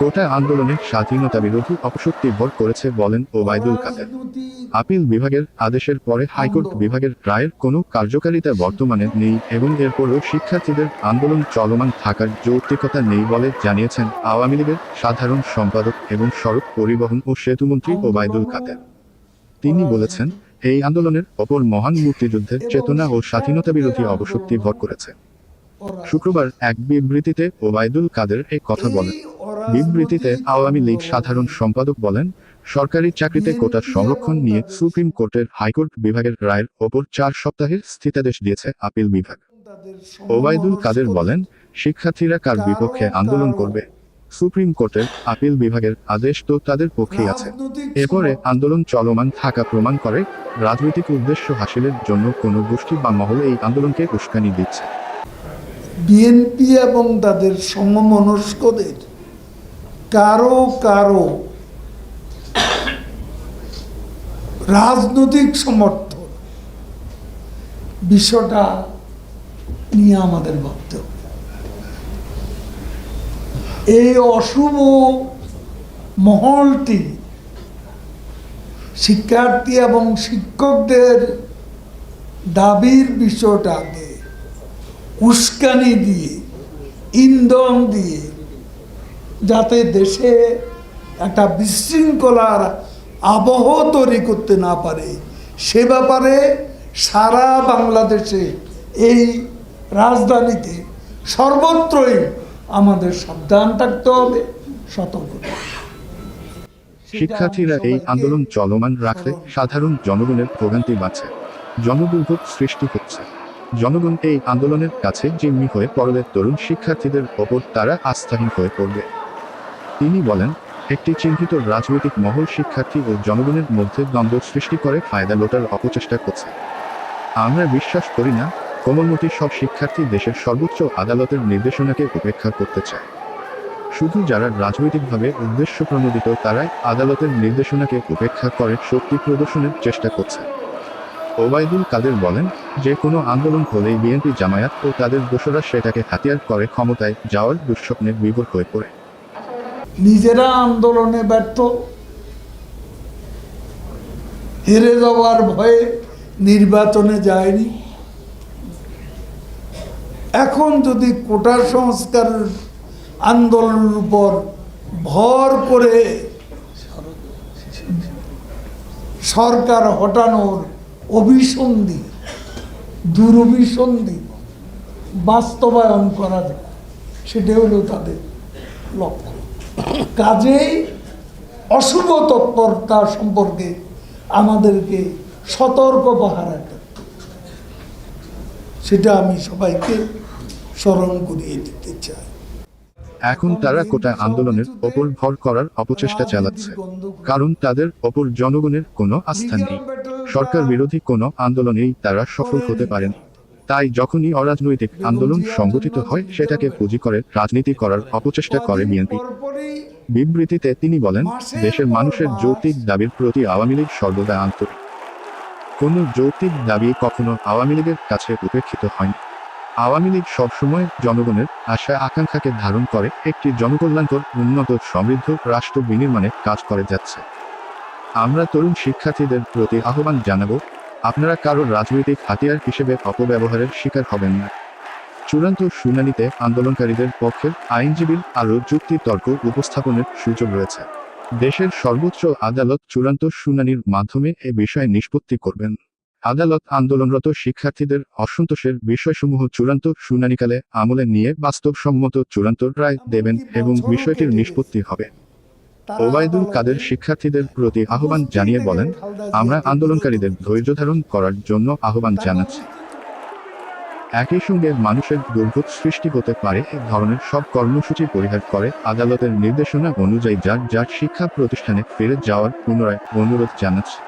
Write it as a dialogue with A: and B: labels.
A: কোটা আন্দোলনে স্বাধীনতা বিরোধী অপশক্তি ভর করেছে বলেন ওবায়দুল কাদের আপিল বিভাগের আদেশের পরে হাইকোর্ট বিভাগের রায়ের কোনো কার্যকারিতা বর্তমানে নেই এবং এরপরও শিক্ষার্থীদের আন্দোলন চলমান থাকার যৌক্তিকতা নেই বলে জানিয়েছেন আওয়ামী লীগের সাধারণ সম্পাদক এবং সড়ক পরিবহন ও সেতুমন্ত্রী ওবায়দুল কাদের তিনি বলেছেন এই আন্দোলনের অপর মহান মুক্তিযুদ্ধের চেতনা ও স্বাধীনতা বিরোধী অপশক্তি ভর করেছে শুক্রবার এক বিবৃতিতে ওবায়দুল কাদের এই কথা বলেন বিবৃতিতে আওয়ামী লীগ সাধারণ সম্পাদক বলেন সরকারি চাকরিতে কোটার সংরক্ষণ নিয়ে সুপ্রিম কোর্টের হাইকোর্ট বিভাগের রায়ের ওপর চার সপ্তাহের স্থিতাদেশ দিয়েছে আপিল বিভাগ ওবায়দুল কাদের বলেন শিক্ষার্থীরা কার বিপক্ষে আন্দোলন করবে সুপ্রিম কোর্টের আপিল বিভাগের আদেশ তো তাদের পক্ষেই আছে এরপরে আন্দোলন চলমান থাকা প্রমাণ করে রাজনৈতিক উদ্দেশ্য হাসিলের জন্য কোনো গোষ্ঠী বা মহল এই আন্দোলনকে উস্কানি দিচ্ছে
B: বিএনপি এবং তাদের সমমনস্কদের কারো কারো রাজনৈতিক সমর্থন বিষয়টা নিয়ে আমাদের ভাবতে এই অশুভ মহলটি শিক্ষার্থী এবং শিক্ষকদের দাবির বিষয়টাকে উস্কানি দিয়ে ইন্ধন দিয়ে যাতে দেশে একটা বিশৃঙ্খলার আবহ তৈরি করতে না পারে সে ব্যাপারে সারা বাংলাদেশে এই রাজধানীতে সর্বত্রই আমাদের সাবধান থাকতে হবে সতর্ক
A: শিক্ষার্থীরা এই আন্দোলন চলমান রাখলে সাধারণ জনগণের ভোগান্তি বাঁচে জনদুর্ভোগ সৃষ্টি হচ্ছে জনগণ এই আন্দোলনের কাছে জিম্মি হয়ে পড়লে তরুণ শিক্ষার্থীদের ওপর তারা আস্থাহীন হয়ে পড়বে তিনি বলেন একটি চিহ্নিত রাজনৈতিক মহল শিক্ষার্থী ও জনগণের মধ্যে দ্বন্দ্ব সৃষ্টি করে ফায়দা লোটার অপচেষ্টা করছে আমরা বিশ্বাস করি না কোমলমতি সব শিক্ষার্থী দেশের সর্বোচ্চ আদালতের নির্দেশনাকে উপেক্ষা করতে চায় শুধু যারা রাজনৈতিকভাবে উদ্দেশ্য প্রণোদিত তারাই আদালতের নির্দেশনাকে উপেক্ষা করে শক্তি প্রদর্শনের চেষ্টা করছে ওবায়দুল কাদের বলেন যে কোনো আন্দোলন হলেই বিএনপি জামায়াত ও তাদের দোষরা সেটাকে হাতিয়ার করে ক্ষমতায় যাওয়ার দুঃস্বপ্নে বিভোর হয়ে পড়ে
B: নিজেরা আন্দোলনে ব্যর্থ হেরে যাওয়ার ভয়ে নির্বাচনে যায়নি এখন যদি কোটা সংস্কার আন্দোলনের উপর ভর করে সরকার হটানোর অভিসন্ধি দুরভিসন্ধি বাস্তবায়ন করা যায় সেটা হলো তাদের লক্ষ্য কাজেই অশুভ তৎপরতা সম্পর্কে আমাদেরকে সতর্ক পাহারা সেটা আমি সবাইকে স্মরণ করিয়ে দিতে চাই
A: এখন তারা কোটা আন্দোলনের ওপর ভর করার অপচেষ্টা চালাচ্ছে কারণ তাদের ওপর জনগণের কোনো আস্থা নেই সরকার বিরোধী কোনো আন্দোলনেই তারা সফল হতে পারেনি তাই যখনই অরাজনৈতিক আন্দোলন সংগঠিত হয় সেটাকে পুঁজি করে রাজনীতি করার অপচেষ্টা করে বিএনপি বিবৃতিতে তিনি বলেন দেশের মানুষের যৌক্তিক দাবির প্রতি আওয়ামী লীগ সর্বদা আন্তরিক কোনো যৌক্তিক দাবি কখনো আওয়ামী লীগের কাছে উপেক্ষিত হয়নি আওয়ামী লীগ সবসময় জনগণের আশা আকাঙ্ক্ষাকে ধারণ করে একটি জনকল্যাণকর উন্নত সমৃদ্ধ রাষ্ট্র বিনির্মাণে কাজ করে যাচ্ছে আমরা তরুণ শিক্ষার্থীদের প্রতি আহ্বান জানাবো আপনারা কারোর রাজনৈতিক হাতিয়ার হিসেবে অপব্যবহারের শিকার হবেন না চূড়ান্ত শুনানিতে আন্দোলনকারীদের পক্ষে আইনজীবীর আরও যুক্তি তর্ক উপস্থাপনের সুযোগ রয়েছে দেশের সর্বোচ্চ আদালত চূড়ান্ত শুনানির মাধ্যমে এ বিষয়ে নিষ্পত্তি করবেন আদালত আন্দোলনরত শিক্ষার্থীদের অসন্তোষের বিষয়সমূহ চূড়ান্ত শুনানিকালে আমলে নিয়ে বাস্তবসম্মত চূড়ান্ত রায় দেবেন এবং বিষয়টির নিষ্পত্তি হবে ওবায়দুল কাদের শিক্ষার্থীদের প্রতি আহ্বান জানিয়ে বলেন আমরা আন্দোলনকারীদের ধৈর্য ধারণ করার জন্য আহ্বান জানাচ্ছি একই সঙ্গে মানুষের দুর্ভোগ সৃষ্টি হতে পারে এ ধরনের সব কর্মসূচি পরিহার করে আদালতের নির্দেশনা অনুযায়ী যার যার শিক্ষা প্রতিষ্ঠানে ফিরে যাওয়ার পুনরায় অনুরোধ জানাচ্ছে